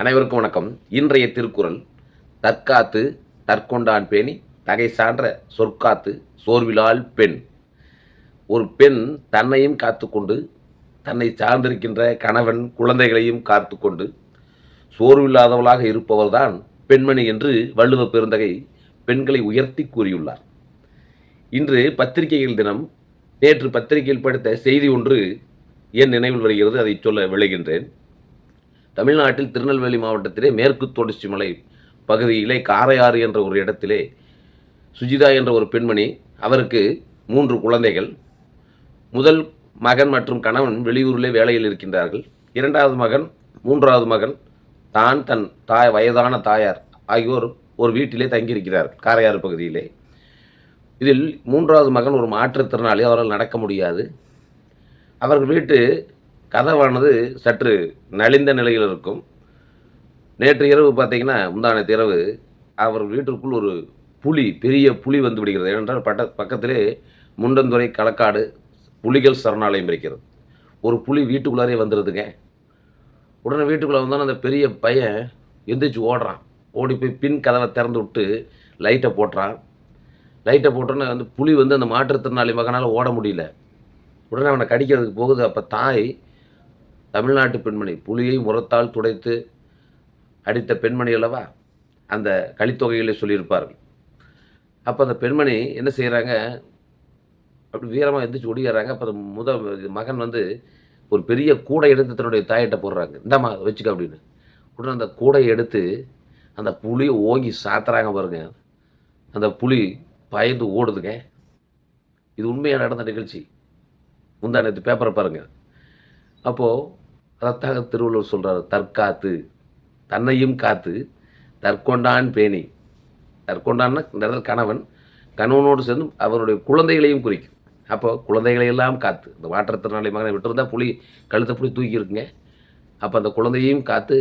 அனைவருக்கும் வணக்கம். இன்றைய திருக்குறள் தற்காத்து தற்கொண்டான் பேணி தகை சான்ற சொற்காத்து சோர்விலால் பெண். ஒரு பெண் தன்னையும் காத்துக்கொண்டு தன்னை சார்ந்திருக்கின்ற கணவன் குழந்தைகளையும் காத்துக்கொண்டு சோர்வில்லாதவளாக இருப்பவர்தான் பெண்மணி என்று வள்ளுவ பெருந்தகை பெண்களை உயர்த்தி கூறியுள்ளார். இன்று பத்திரிகைகள் தினம் நேற்று பத்திரிகையில் படித்த செய்தி ஒன்று என் நினைவில் வருகிறது அதை சொல்ல விளைகின்றேன் தமிழ்நாட்டில் திருநெல்வேலி மாவட்டத்திலே மேற்கு தொடர்ச்சி மலை பகுதியிலே காரையாறு என்ற ஒரு இடத்திலே சுஜிதா என்ற ஒரு பெண்மணி அவருக்கு மூன்று குழந்தைகள். முதல் மகன் மற்றும் கணவன் வெளியூரிலே வேலையில் இருக்கின்றார்கள். இரண்டாவது மகன் மூன்றாவது மகன் தான் தன் தாய் வயதான தாயார் ஆகியோர் ஒரு வீட்டிலே தங்கியிருக்கிறார் காரையாறு பகுதியிலே. இதில் மூன்றாவது மகன் ஒரு மாற்றுத்திறனாளி அவரால் நடக்க முடியாது. அவர்கள் வீட்டு கதவானது சற்று நலிந்த நிலையில் இருக்கும். நேற்று இரவு பார்த்தீங்கன்னா முந்தானத்து இரவு அவர் வீட்டிற்குள் ஒரு புலி பெரிய புலி வந்து விடுகிறது. ஏனென்றால் பட்ட பக்கத்திலே முண்டந்துறை களக்காடு புலிகள் சரணாலயம் இருக்கிறது. ஒரு புலி வீட்டுக்குள்ளாரே வந்துடுதுங்க உடனே வீட்டுக்குள்ளே வந்தோன்னே அந்த பெரிய பையன் எந்திரிச்சு ஓடுறான். ஓடி போய் பின் கதவை திறந்து விட்டு லைட்டை போட்டுறான். லைட்டை போட்டோன்னே வந்து புலி வந்து அந்த மாற்றுத்திறனாளி மகனால் ஓட முடியல. உடனே அவனை கடிக்கிறதுக்கு போகுது. அப்போ தாய் தமிழ்நாட்டு பெண்மணி புலியை முரத்தால் துடைத்து அடித்த பெண்மணி அல்லவா? அந்த கலித்தொகையிலே சொல்லியிருப்பார்கள். அப்போ அந்த பெண்மணி என்ன செய்கிறாங்க அப்படி வீரமாக எந்திரிச்சு ஒடிக்கிறாங்க அப்போ அந்த முத மகன் வந்து ஒரு பெரிய கூடை எடுத்து தன்னுடைய தாயிட்ட போடுறாங்க. இந்தாம்மா அதை வச்சுக்க அப்படின்னு. உடனே அந்த கூடையை எடுத்து அந்த புலியை ஓங்கி சாத்துறாங்க பாருங்க. அந்த புலி பயந்து ஓடுதுங்க. இது உண்மையாக நடந்த நிகழ்ச்சி. முந்தா நேற்று பேப்பரை பாருங்கள் அப்போது அதைத்தாக திருவள்ளுவர் சொல்கிறார் தற்காத்து. தன்னையும் காத்து. தற்கொண்டான் பேணி. தற்கொண்டான்னா இந்த இடத்துல கணவன் கணவனோடு சேர்ந்து அவருடைய குழந்தைகளையும் குறிக்கும். அப்போ குழந்தைகளையெல்லாம் காத்து. இந்த மாற்றத்திறனாளி மகனை விட்டுருந்தா புலி கழுத்தை புளி தூக்கி இருக்குங்க அப்போ அந்த குழந்தையையும் காத்து.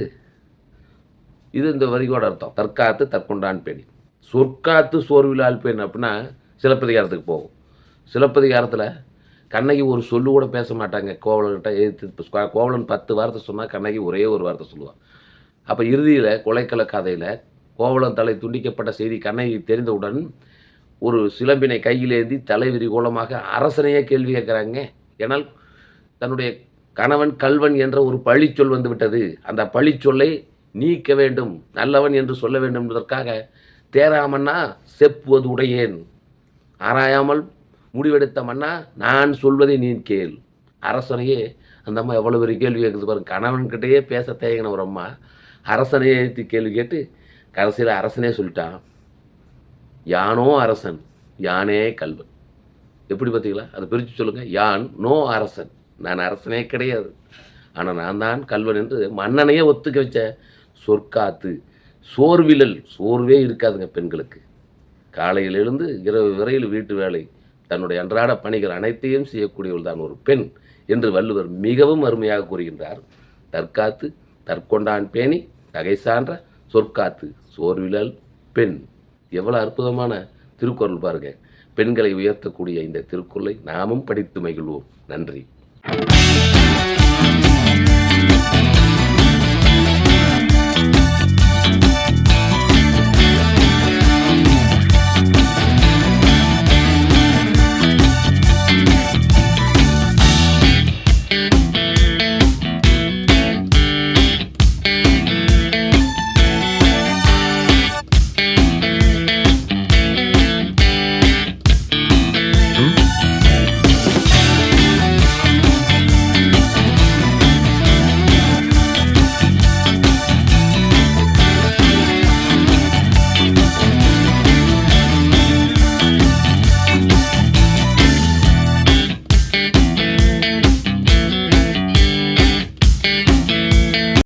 இது இந்த வரிகோட அர்த்தம். தற்காத்து தற்கொண்டான் பேணி. சொற்காத்து சோர்விலால் பெண் அப்படின்னா சிலப்பதிகாரத்துக்கு போகும். சிலப்பதிகாரத்தில் கண்ணகி ஒரு சொல்லு கூட பேச மாட்டாங்க. கோவலன்கிட்ட எதிர்த்து இப்போ கோவலன் பத்து வார்த்தை சொன்னால் கண்ணகி ஒரே ஒரு வார்த்தை சொல்லுவாள் அப்போ இறுதியில் கொலைக்கல கதையில் கோவலன் தலை துண்டிக்கப்பட்ட செய்தி கண்ணகி தெரிந்தவுடன் ஒரு சிலம்பினை கையிலேந்தி தலைவிரி கோலமாக அரசனையே கேள்வி கேட்குறாங்க. ஏனால் தன்னுடைய கணவன் கல்வன் என்ற ஒரு பழிச்சொல் வந்து விட்டது. அந்த பழிச்சொல்லை நீக்க வேண்டும் நல்லவன் என்று சொல்ல வேண்டும் என்பதற்காக தேராமன்னா செப்புவது உடையேன். ஆராயாமல் முடிவெடுத்த மன்னா நான் சொல்வதை நீ கேள். அரசனையே அந்த அம்மா எவ்வளோ பெரிய கேள்வி கேட்குது பாருங்க கணவன்கிட்டயே பேச தேங்கின ஒரு அம்மா அரசனையே ஏற்றி கேள்வி கேட்டு கடைசியில் அரசனே சொல்லிட்டான். யானோ அரசன் யானே கல்வன். எப்படி பார்த்தீங்களா? அதை பிரித்து சொல்லுங்கள் யான் நோ அரசன். நான் அரசனே கிடையாது. ஆனால் நான் தான் கல்வன் என்று மன்னனையே ஒத்துக்க வச்ச சொற்காத்து சோர்விலல் சோர்வே இருக்காதுங்க பெண்களுக்கு. காலையில் எழுந்து இரவு விரையில் வீட்டு வேலை தன்னுடைய அன்றாட பணிகள் அனைத்தையும் செய்யக்கூடியவள் தான் ஒரு பெண் என்று வள்ளுவர் மிகவும் அருமையாக கூறுகின்றார். தற்காத்து தற்கொண்டான் பேணி தகை சான்ற சொற்காத்து சோர்விலல் பெண். எவ்வளோ அற்புதமான திருக்குறள் பாருங்க. பெண்களை உயர்த்தக்கூடிய இந்த திருக்குறளை நாமும் படித்து மகிழ்வோம். நன்றி.